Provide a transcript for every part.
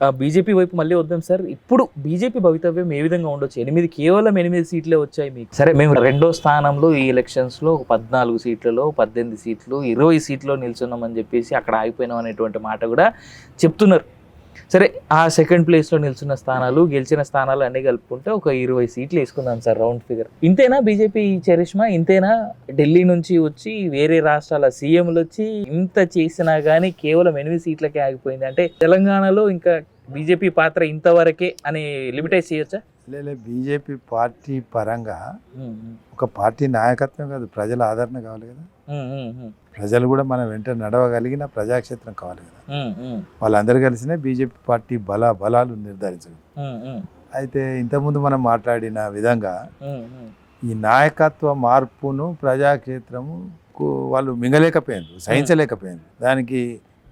BJP వైపు మళ్ళీ వద్దాం సార్. ఇప్పుడు బీజేపీ భవితవ్యం ఏ విధంగా ఉండొచ్చు? ఎనిమిది కేవలం ఎనిమిది సీట్లే వచ్చాయి మీకు. సరే మేము రెండో స్థానంలో ఈ ఎలక్షన్స్లో ఒక పద్నాలుగు సీట్లలో పద్దెనిమిది సీట్లు ఇరవై సీట్లో నిల్చున్నామని చెప్పేసి అక్కడ ఆగిపోయినాం అనేటువంటి మాట కూడా చెప్తున్నారు. సరే ఆ సెకండ్ ప్లేస్లో నిల్చున్న స్థానాలు గెలిచిన స్థానాలు అన్నీ కలుపుకుంటే ఒక ఇరవై సీట్లు వేసుకుందాం సార్ రౌండ్ ఫిగర్ ఇంతేనా బీజేపీ చరిష్మా? ఇంతేనా? ఢిల్లీ నుంచి వచ్చి వేరే రాష్ట్రాల సీఎంలు వచ్చి ఇంత చేసినా కానీ కేవలం ఎనిమిది సీట్లకే ఆగిపోయింది. అంటే తెలంగాణలో ఇంకా బీజేపీ పాత్ర ఇంతవరకే అని లిమిటైజ్ చేయొచ్చా? లేదు బీజేపీ పార్టీ పరంగా ఒక పార్టీ నాయకత్వం కాదు ప్రజల ఆదరణ కావాలి కదా. ప్రజలు కూడా మనం వెంట నడవగలిగిన ప్రజాక్షేత్రం కావాలి కదా. వాళ్ళందరూ కలిసినే బీజేపీ పార్టీ బల బలాలు నిర్ధారించడం అయితే ఇంతకుముందు మనం మాట్లాడిన విధంగా ఈ నాయకత్వ మార్పును ప్రజాక్షేత్రము వాళ్ళు మింగలేకపోయారు సహించలేకపోయారు దానికి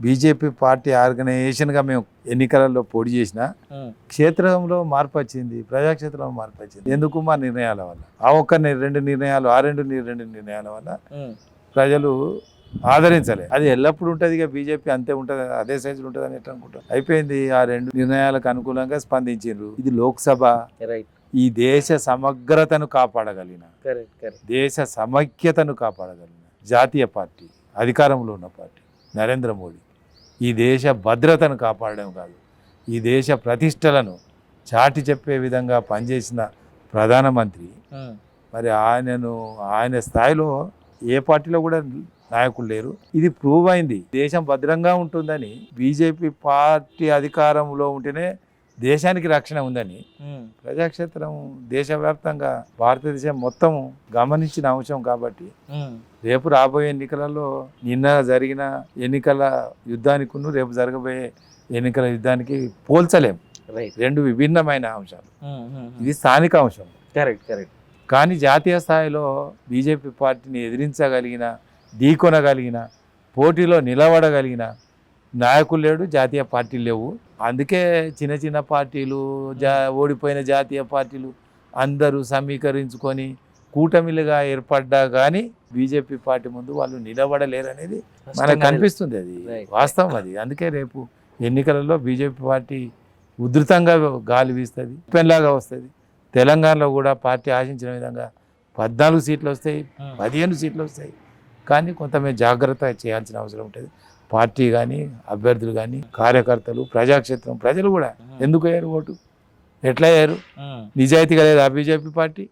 బీజేపీ పార్టీ ఆర్గనైజేషన్గా మేము ఎన్నికలలో పోటీ చేసిన క్షేత్రంలో మార్పు వచ్చింది ప్రజాక్షేత్రంలో మార్పు వచ్చింది. ఎందుకు మా నిర్ణయాల వల్ల? ఆ ఒక్క రెండు నిర్ణయాలు ఆ రెండు రెండు నిర్ణయాల వల్ల ప్రజలు ఆదరించలే. అది ఎల్లప్పుడు ఉంటుంది ఇక బీజేపీ అంతే ఉంటుంది అదే సైజులో ఉంటుంది అని ఎట్లా అనుకుంటారు? అయిపోయింది ఆ రెండు నిర్ణయాలకు అనుకూలంగా స్పందించారు ఇది లోక్సభ రైట్ ఈ దేశ సమగ్రతను కాపాడగలిగిన దేశ సమైక్యతను కాపాడగలిగిన జాతీయ పార్టీ అధికారంలో ఉన్న పార్టీ నరేంద్ర మోడీ. ఈ దేశ భద్రతను కాపాడడం కాదు. ఈ దేశ ప్రతిష్టలను చాటి చెప్పే విధంగా పనిచేసిన ప్రధానమంత్రి మరి ఆయనను ఆయన స్థాయిలో ఏ పార్టీలో కూడా నాయకులు లేరు. ఇది ప్రూవ్ అయింది. దేశం భద్రంగా ఉంటుందని బీజేపీ పార్టీ అధికారంలో ఉంటేనే దేశానికి రక్షణ ఉందని ప్రజాక్షేత్రం దేశవ్యాప్తంగా భారతదేశం మొత్తం గమనించిన అంశం కాబట్టి రేపు రాబోయే ఎన్నికలలో నిన్న జరిగిన ఎన్నికల యుద్ధానికి రేపు జరగబోయే ఎన్నికల యుద్ధానికి పోల్చలేం రైట్ రెండు విభిన్నమైన అంశాలు. ఇది స్థానిక అంశం. కరెక్ట్ కరెక్ట్ కానీ జాతీయ స్థాయిలో బీజేపీ పార్టీని ఎదిరించగలిగిన ఢీకొనగలిగిన పోటీలో నిలబడగలిగిన నాయకులు లేడు జాతీయ పార్టీలు లేవు. అందుకే చిన్న చిన్న పార్టీలు జా ఓడిపోయిన జాతీయ పార్టీలు అందరూ సమీకరించుకొని కూటమిలుగా ఏర్పడ్డా కానీ బీజేపీ పార్టీ ముందు వాళ్ళు నిలబడలేరు అనేది మనకు కనిపిస్తుంది అది. వాస్తవం అది. అందుకే రేపు ఎన్నికలలో బీజేపీ పార్టీ ఉధృతంగా గాలి వీస్తుంది పెన్లాగా వస్తుంది. తెలంగాణలో కూడా పార్టీ ఆశించిన విధంగా పద్నాలుగు సీట్లు వస్తాయి పదిహేను సీట్లు వస్తాయి. కానీ కొంత మేము జాగ్రత్త చేయాల్సిన అవసరం ఉంటుంది. పార్టీ కానీ అభ్యర్థులు కానీ కార్యకర్తలు ప్రజాక్షేత్రం ప్రజలు కూడా ఎందుకు అయ్యారు ఓటు? ఎట్లా అయ్యారు నిజాయితీగా లేదా బీజేపీ పార్టీ?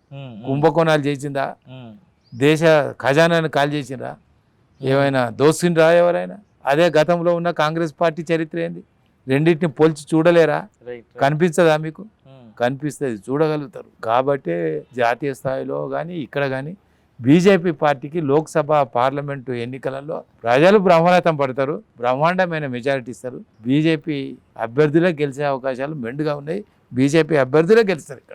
కుంభకోణాలు చేసిందా? దేశ ఖజానాను కాల్ చేసిండ్రా? ఏమైనా దోసిండ్రా ఎవరైనా? అదే గతంలో ఉన్న కాంగ్రెస్ పార్టీ చరిత్ర ఏంది? రెండింటిని పోల్చి చూడలేరా? కనిపించదా మీకు? కనిపిస్తుంది చూడగలుగుతారు. కాబట్టే జాతీయ స్థాయిలో కానీ ఇక్కడ కానీ బీజేపీ పార్టీకి లోక్సభ పార్లమెంటు ఎన్నికలలో ప్రజలు బ్రహ్మరథం పడతారు. బ్రహ్మాండమైన మెజారిటీ ఇస్తారు. బీజేపీ అభ్యర్థులే గెలిచే అవకాశాలు మెండుగా ఉన్నాయి. బీజేపీ అభ్యర్థులే గెలుస్తారు ఇక్కడ.